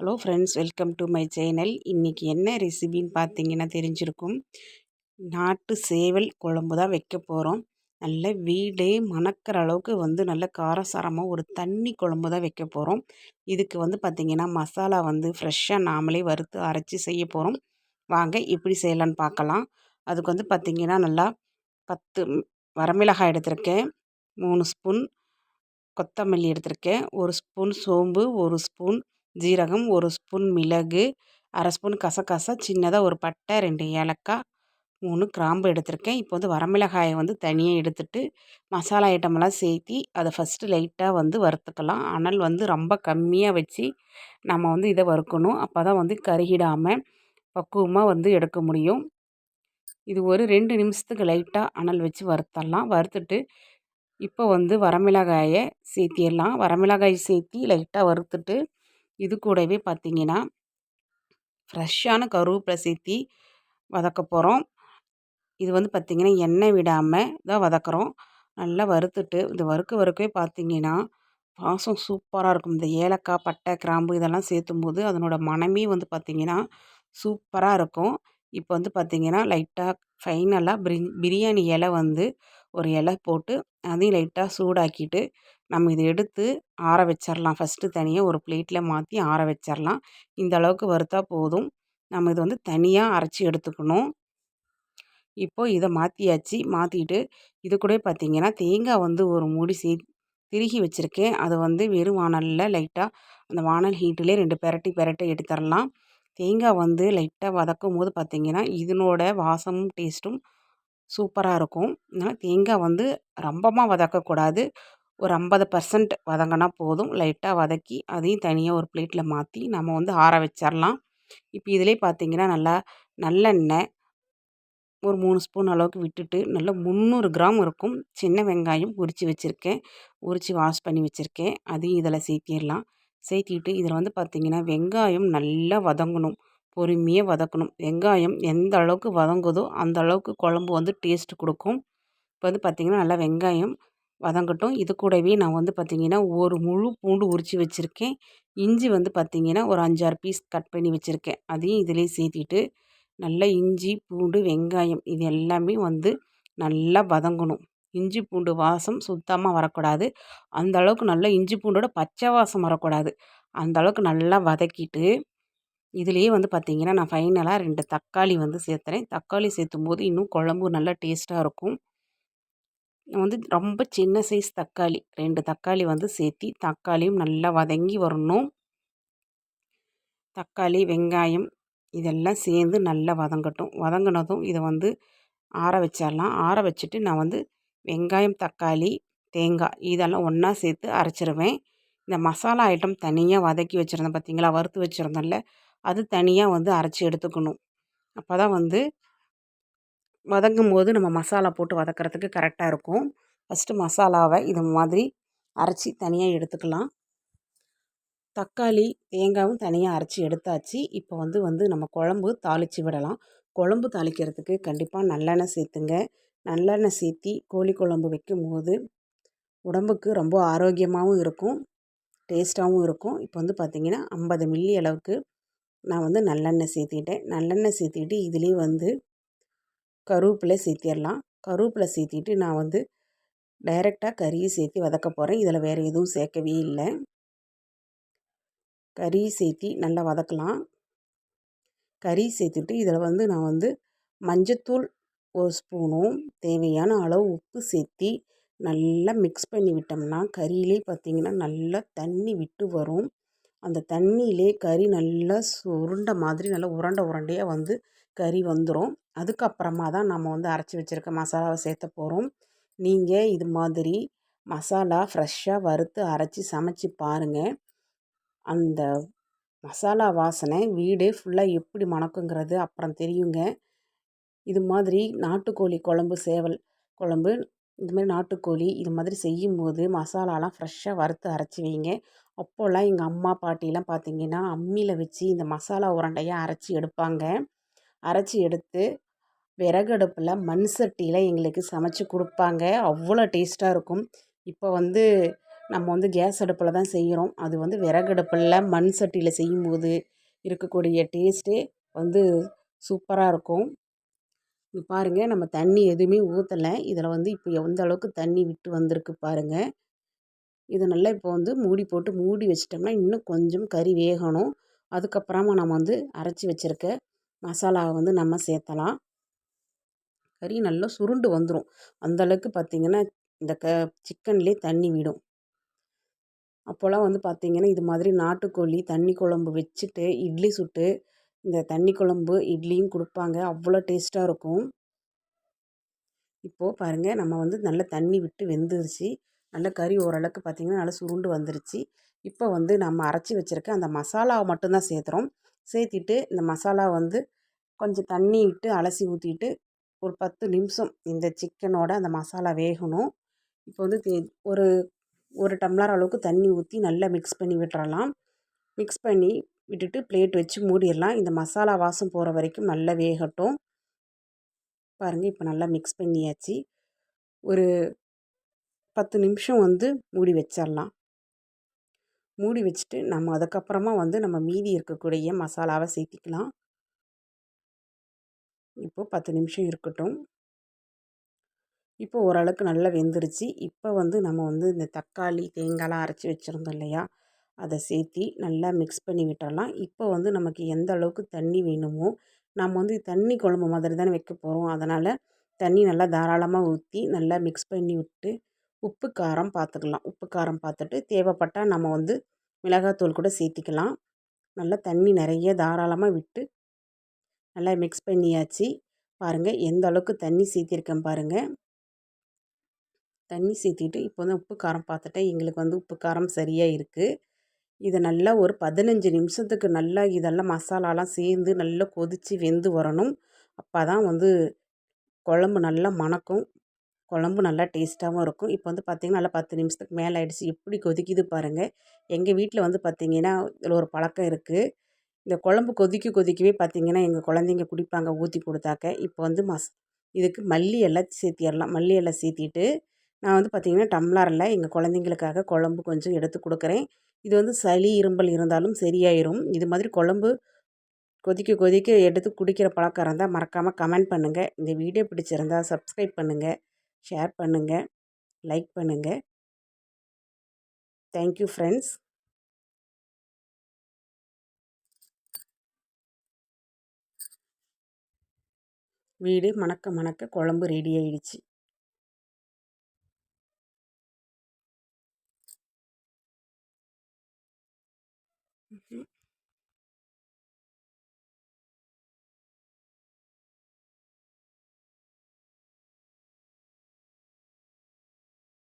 Hello friends welcome to my channel. இன்றைக்கி என்ன ரெசிபின்னு பார்த்தீங்கன்னா தெரிஞ்சிருக்கும். நாட்டு சேவல் குழம்பு தான் வைக்க போகிறோம் நல்ல வீடே மணக்கிற அளவுக்கு வந்து நல்ல காரசாரமாக ஒரு தண்ணி குழம்பு தான் வைக்க போகிறோம் இதுக்கு வந்து பார்த்திங்கன்னா மசாலா வந்து ஃப்ரெஷ்ஷாக நாமளே வறுத்து அரைச்சி செய்ய போகிறோம் வாங்க எப்படி செய்யலான்னு பார்க்கலாம் அதுக்கு வந்து பார்த்திங்கன்னா நல்லா பத்து வரமிளகாய் எடுத்திருக்கேன். மூணு ஸ்பூன் கொத்தமல்லி எடுத்திருக்கேன். ஒரு ஸ்பூன் சோம்பு ஒரு ஸ்பூன் ஜீரகம் ஒரு ஸ்பூன் மிளகு அரை ஸ்பூன் கசகசா சின்னதாக ஒரு பட்டை ரெண்டு ஏலக்காய் மூணு கிராம்பு எடுத்திருக்கேன். இப்போ வந்து வரமிளகாயை வந்து தனியாக எடுத்துட்டு மசாலா ஐட்டமெல்லாம் சேர்த்தி அதை ஃபஸ்ட்டு லைட்டாக வந்து வறுத்துக்கலாம். அனல் வந்து ரொம்ப கம்மியாக வச்சு நம்ம வந்து இதை வறுக்கணும். அப்போ தான் வந்து கருகிடாமல் பக்குவமாக வந்து எடுக்க முடியும். இது ஒரு ரெண்டு நிமிஷத்துக்கு லைட்டாக அனல் வச்சு வறுத்தரலாம். வறுத்துட்டு இப்போ வந்து வரமிளகாயை சேர்த்திடலாம் வரமிளகாய் சேர்த்தி லைட்டாக வறுத்துட்டு இது கூடவே பார்த்திங்கன்னா ஃப்ரெஷ்ஷான கருவேப்பிலை சேர்த்தி வதக்க போகிறோம் இது வந்து பார்த்திங்கன்னா எண்ணெய் விடாமல் தான் வதக்குறோம். நல்லா வறுத்துட்டு இது வறுக்க வறுக்கவே பார்த்திங்கன்னா வாசம் சூப்பராக இருக்கும். இந்த ஏலக்காய் பட்டை கிராம்பு இதெல்லாம் சேர்த்தும் போது அதனோட மனமே வந்து பார்த்திங்கன்னா சூப்பராக இருக்கும். இப்போ வந்து பார்த்திங்கன்னா லைட்டாக ஃபைனலாக பிரி பிரியாணி இலை வந்து ஒரு இலை போட்டு அதையும் லைட்டாக சூடாக்கிட்டு நம்ம இதை எடுத்து ஆற வச்சிடலாம் ஃபஸ்ட்டு தனியாக ஒரு பிளேட்டில் மாற்றி ஆற வச்சிடலாம் இந்த அளவுக்கு வறுத்தா போதும். நம்ம இதை வந்து தனியாக அரைச்சி எடுத்துக்கணும். இப்போது இதை மாற்றியாச்சு மாற்றிட்டு இது கூட பார்த்திங்கன்னா தேங்காய் வந்து ஒரு மூடி சே திருகி வச்சுருக்கேன். அதை வந்து வெறும் வானலில் லைட்டாக அந்த வானல் ஹீட்டிலே ரெண்டு பெரட்டி பெரட்டி எடுத்துடலாம் தேங்காய் வந்து லைட்டாக வதக்கும் போது பார்த்திங்கன்னா இதனோட வாசமும் டேஸ்ட்டும் சூப்பராக இருக்கும். அதனால் தேங்காய் வந்து ரொம்பமாக வதக்கக்கூடாது. ஒரு ஐம்பது பர்சன்ட் வதங்கினா போதும். லைட்டாக வதக்கி அதையும் தனியாக ஒரு பிளேட்டில் மாற்றி நம்ம வந்து ஆற வச்சிடலாம் இப்போ இதிலே பார்த்திங்கன்னா நல்லா நல்லெண்ணெய் ஒரு மூணு ஸ்பூன் அளவுக்கு விட்டுட்டு நல்லா முந்நூறு கிராம் இருக்கும். சின்ன வெங்காயம் உரித்து வச்சுருக்கேன். உரித்து வாஷ் பண்ணி வச்சுருக்கேன். அதையும் இதில் சேர்த்திடலாம் சேர்த்திட்டு இதில் வந்து பார்த்திங்கன்னா வெங்காயம் நல்லா வதங்கணும். பொறுமையாக வதக்கணும். வெங்காயம் எந்த அளவுக்கு வதங்குதோ அந்த அளவுக்கு குழம்பு வந்து டேஸ்ட் கொடுக்கும். இப்போ வந்து பார்த்திங்கன்னா நல்லா வெங்காயம் வதங்கட்டும். இது கூடவே நான் வந்து பார்த்திங்கன்னா ஒரு முழு பூண்டு உரித்து வச்சுருக்கேன். இஞ்சி வந்து பார்த்திங்கன்னா ஒரு அஞ்சாறு பீஸ் கட் பண்ணி வச்சுருக்கேன். அதையும் இதிலே சேர்த்திட்டு நல்லா இஞ்சி பூண்டு வெங்காயம் இது எல்லாமே வந்து நல்லா வதங்கணும். இஞ்சி பூண்டு வாசம் சுத்தமாக வரக்கூடாது. அந்த அளவுக்கு நல்லா இஞ்சி பூண்டோட பச்சை வாசம் வரக்கூடாது. அந்த அளவுக்கு நல்லா வதக்கிட்டு இதுலேயே வந்து பார்த்திங்கன்னா நான் ஃபைனலாக ரெண்டு தக்காளி வந்து சேர்த்துறேன். தக்காளி சேர்த்தும் போது இன்னும் குழம்பு நல்லா டேஸ்ட்டாக இருக்கும். வந்து ரொம்ப சின்ன சைஸ் தக்காளி. ரெண்டு தக்காளி வந்து சேர்த்தி தக்காளியும் நல்லா வதங்கி வரணும். தக்காளி வெங்காயம் இதெல்லாம் சேர்ந்து நல்லா வதங்கட்டும். வதங்கினதும் இதை வந்து ஆற வச்சிடலாம். ஆற வச்சுட்டு நான் வந்து வெங்காயம் தக்காளி தேங்காய் இதெல்லாம் ஒன்றா சேர்த்து அரைச்சிருவேன். இந்த மசாலா ஐட்டம் தனியாக வதக்கி வச்சுருந்தேன் பார்த்தீங்களா? வறுத்து வச்சுருந்தோம்ல அது தனியாக வந்து அரைச்சி எடுத்துக்கணும். அப்போ தான் வந்து வதங்கும் போது நம்ம மசாலா போட்டு வதக்கிறதுக்கு கரெக்டாக இருக்கும். ஃபஸ்ட்டு மசாலாவை இது மாதிரி அரைச்சி தனியாக எடுத்துக்கலாம். தக்காளி தேங்காயும் தனியாக அரைச்சி எடுத்தாச்சு. இப்போ வந்து வந்து நம்ம குழம்பு தாளித்து விடலாம். குழம்பு தாளிக்கிறதுக்கு கண்டிப்பாக நல்லெண்ணெய் சேர்த்துங்க. நல்லெண்ணெய் சேர்த்தி கோழி குழம்பு வைக்கும் போது உடம்புக்கு ரொம்ப ஆரோக்கியமாகவும் இருக்கும். டேஸ்ட்டாகவும் இருக்கும். இப்போ வந்து பார்த்திங்கன்னா ஐம்பது மில்லி அளவுக்கு நான் வந்து நல்லெண்ணெய் சேர்த்திட்டேன் நல்லெண்ணெய் சேர்த்திட்டு இதுலேயே வந்து கருவேப்பிலை சேர்த்திடலாம் கருவேப்பிலை சேர்த்திட்டு நான் வந்து டைரெக்டாக கறியை சேர்த்து வதக்க போகிறேன் இதில் வேறு எதுவும் சேர்க்கவே இல்லை. கறி சேர்த்தி நல்லா வதக்கலாம். கறி சேர்த்துட்டு இதில் வந்து நான் வந்து மஞ்சத்தூள் ஒரு ஸ்பூனும் தேவையான அளவு உப்பு சேர்த்தி நல்லா மிக்ஸ் பண்ணி விட்டோம்னா கறியிலே பார்த்திங்கன்னா நல்லா தண்ணி விட்டு வரும். அந்த தண்ணியிலே கறி நல்லா சுருண்ட மாதிரி நல்லா உருண்டை உருண்டையாக வந்து கறி வந்துடும் அதுக்கப்புறமா தான் நம்ம வந்து அரைச்சி வச்சுருக்க மசாலாவை சேர்த்த போகிறோம் நீங்கள் இது மாதிரி மசாலா ஃப்ரெஷ்ஷாக வறுத்து அரைச்சி சமைச்சி பாருங்கள் அந்த மசாலா வாசனை வீடு ஃபுல்லாக எப்படி மணக்குங்கிறது அப்புறம் தெரியுங்க. இது மாதிரி நாட்டுக்கோழி குழம்பு சேவல் குழம்பு இது மாதிரி நாட்டுக்கோழி இது மாதிரி செய்யும்போது மசாலாலாம் ஃப்ரெஷ்ஷாக வறுத்து அரைச்சி வைங்க. அப்போல்லாம் எங்கள் அம்மா பாட்டிலாம் பார்த்திங்கன்னா அம்மியில் வச்சு இந்த மசாலா உரண்டையை அரைச்சி எடுப்பாங்க. அரைச்சி எடுத்து விறகு அடுப்பில் மண் சட்டியில் எங்களுக்கு சமைச்சி கொடுப்பாங்க. அவ்வளோ டேஸ்ட்டாக இருக்கும். இப்போ வந்து நம்ம வந்து கேஸ் அடுப்பில் தான் செய்கிறோம் அது வந்து விறகு அடுப்பில் மண் சட்டியில் செய்யும்போது இருக்கக்கூடிய டேஸ்ட்டே வந்து சூப்பராக இருக்கும். இங்கே பாருங்கள் நம்ம தண்ணி எதுவுமே ஊற்றலை இதில் வந்து இப்போ எந்த அளவுக்கு தண்ணி விட்டு வந்திருக்கு பாருங்கள் இது நல்லா இப்போ வந்து மூடி போட்டு மூடி வச்சிட்டோம்னா இன்னும் கொஞ்சம் கறி வேகணும். அதுக்கப்புறமா நம்ம வந்து அரைச்சி வச்சுருக்க மசாலாவை வந்து நம்ம சேர்த்தலாம். கறி நல்லா சுருண்டு வந்துடும் அந்தளவுக்கு பார்த்திங்கன்னா இந்த க சிக்கன்லேயே தண்ணி விடும். அப்போல்லாம் வந்து பார்த்திங்கன்னா இது மாதிரி நாட்டுக்கோழி தண்ணி குழம்பு வச்சுட்டு இட்லி சுட்டு இந்த தண்ணி குழம்பு இட்லியும் கொடுப்பாங்க. அவ்வளோ டேஸ்ட்டாக இருக்கும். இப்போது பாருங்கள் நம்ம வந்து நல்லா தண்ணி விட்டு வெந்துருச்சு. நல்ல கறி ஓரளவுக்கு பார்த்திங்கன்னா நல்லா சுருண்டு வந்துருச்சு. இப்போ வந்து நம்ம அரைச்சி வச்சுருக்க அந்த மசாலாவை மட்டும்தான் சேர்த்துறோம். சேர்த்திட்டு இந்த மசாலா வந்து கொஞ்சம் தண்ணி விட்டு அலசி ஊற்றிட்டு ஒரு பத்து நிமிஷம் இந்த சிக்கனோட அந்த மசாலா வேகணும். இப்போ வந்து ஒரு ஒரு டம்ளர் அளவுக்கு தண்ணி ஊற்றி நல்லா மிக்ஸ் பண்ணி விட்டுறலாம். மிக்ஸ் பண்ணி விட்டுட்டு பிளேட் வச்சு மூடிடலாம். இந்த மசாலா வாசம் போகிற வரைக்கும் நல்லா வேகட்டும். பாருங்கள் இப்போ நல்லா மிக்ஸ் பண்ணியாச்சு. ஒரு பத்து நிமிஷம் வந்து மூடி வச்சிடலாம் மூடி வச்சுட்டு நம்ம அதுக்கப்புறமா வந்து நம்ம மீதி இருக்கக்கூடிய மசாலாவை சேர்த்திக்கலாம். இப்போது பத்து நிமிஷம் இருக்கட்டும். இப்போ ஓரளவுக்கு நல்லா வெந்துருச்சு. இப்போ வந்து நம்ம வந்து இந்த தக்காளி தேங்காய்லாம் அரைச்சி வச்சுருந்தோம் இல்லையா? அதை சேர்த்தி நல்லா மிக்ஸ் பண்ணி விட்டுடலாம் இப்போ வந்து நமக்கு எந்த அளவுக்கு தண்ணி வேணுமோ நம்ம வந்து தண்ணி குழம்பு மாதிரி தானே வைக்க போகிறோம் அதனால் தண்ணி நல்லா தாராளமாக ஊற்றி நல்லா மிக்ஸ் பண்ணி விட்டு உப்பு காரம் பார்த்துக்கலாம் உப்பு காரம் பார்த்துட்டு தேவைப்பட்டால் நம்ம வந்து மிளகாத்தூள் கூட சேர்த்திக்கலாம் நல்லா தண்ணி நிறைய தாராளமாக விட்டு நல்லா மிக்ஸ் பண்ணியாச்சு. பாருங்கள் எந்த அளவுக்கு தண்ணி சேர்த்திருக்கேன் பாருங்கள் தண்ணி சேர்த்திட்டு இப்போ வந்து உப்பு காரம் பார்த்துட்டேன் எங்களுக்கு வந்து உப்பு காரம் சரியாக இருக்குது இதை நல்லா ஒரு பதினஞ்சு நிமிஷத்துக்கு நல்லா இதெல்லாம் மசாலாலாம் சேர்ந்து நல்லா கொதித்து வெந்து வரணும். அப்போ தான் வந்து குழம்பு நல்லா மணக்கும். குழம்பு நல்லா டேஸ்ட்டாகவும் இருக்கும். இப்போ வந்து பார்த்திங்கன்னா நல்லா பத்து நிமிஷத்துக்கு மேலே ஆகிடுச்சு எப்படி கொதிக்குது பாருங்கள் எங்கள் வீட்டில் வந்து பார்த்திங்கன்னா இதில் ஒரு பழக்கம் இருக்குது இந்த குழம்பு கொதிக்க கொதிக்கவே பார்த்திங்கன்னா எங்கள் குழந்தைங்க குடிப்பாங்க ஊற்றி கொடுத்தாக்க. இப்போ வந்து மஸ் இதுக்கு மல்லி எல்லாம் சேர்த்திடலாம். மல்லி எல்லாம் சேர்த்திட்டு நான் வந்து பார்த்திங்கன்னா டம்ளரில் எங்கள் குழந்தைங்களுக்காக குழம்பு கொஞ்சம் எடுத்து கொடுக்குறேன். இது வந்து சளி இரும்பல் இருந்தாலும் சரியாயிரும். இது மாதிரி குழம்பு கொதிக்க கொதிக்க எடுத்து குடிக்கிற பழக்கம் இருந்தால் மறக்காமல் கமெண்ட் பண்ணுங்கள் இந்த வீடியோ பிடிச்சிருந்தால் சப்ஸ்கிரைப் பண்ணுங்கள் ஷேர் பண்ணுங்கள் லைக் பண்ணுங்கள் தேங்க்யூ ஃப்ரெண்ட்ஸ். வீடு மணக்க மணக்க குழம்பு ரெடி ஆயிடுச்சு. Mm-hmm.